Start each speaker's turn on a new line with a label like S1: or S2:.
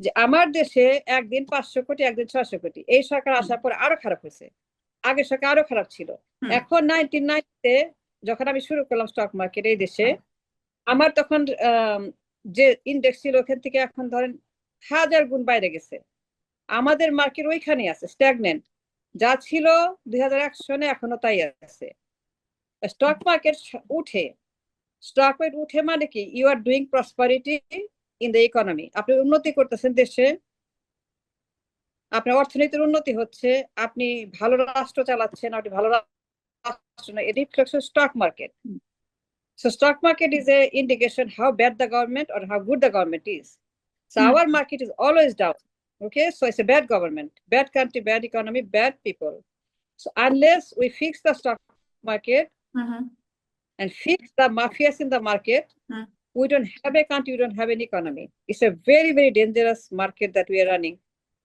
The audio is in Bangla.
S1: যে আমার দেশে একদিন পাঁচশো কোটি একদিন ছয়শো কোটি। এই সরকার আসার পর আরও খারাপ হয়েছে। আগের সরকার আরও খারাপ ছিল। এখন নাইনটিন নাইনটিতে যখন আমি শুরু করলাম স্টক মার্কেট এই দেশে আমার তখন যে ইন্ডেক্স ছিল ওখান থেকে এখন ধরেন হাজার গুণ বাইরে গেছে। আমাদের মার্কেট ওইখানে আছে স্ট্যাগনেন্ট যা ছিল দুই হাজার এক সনে এখনও তাই আছে। স্টক মার্কেট উঠে। স্টক মার্কেট উঠে মানে কি? You are doing prosperity in the economy আপনি উন্নতি করতেছেন দেশে আপনার অর্থনীতির উন্নতি হচ্ছে আপনি ভালো রাষ্ট্র চালাচ্ছেন আপনি ভালো stock market so stock market is a indication how
S2: bad
S1: the government or good the government is so market is always down okay bad government bad country bad economy bad people unless we fix
S2: the
S1: stock market fix the mafias in the
S2: market
S1: we don't have a country, we don't have an economy. It's a very, very dangerous market that we are running.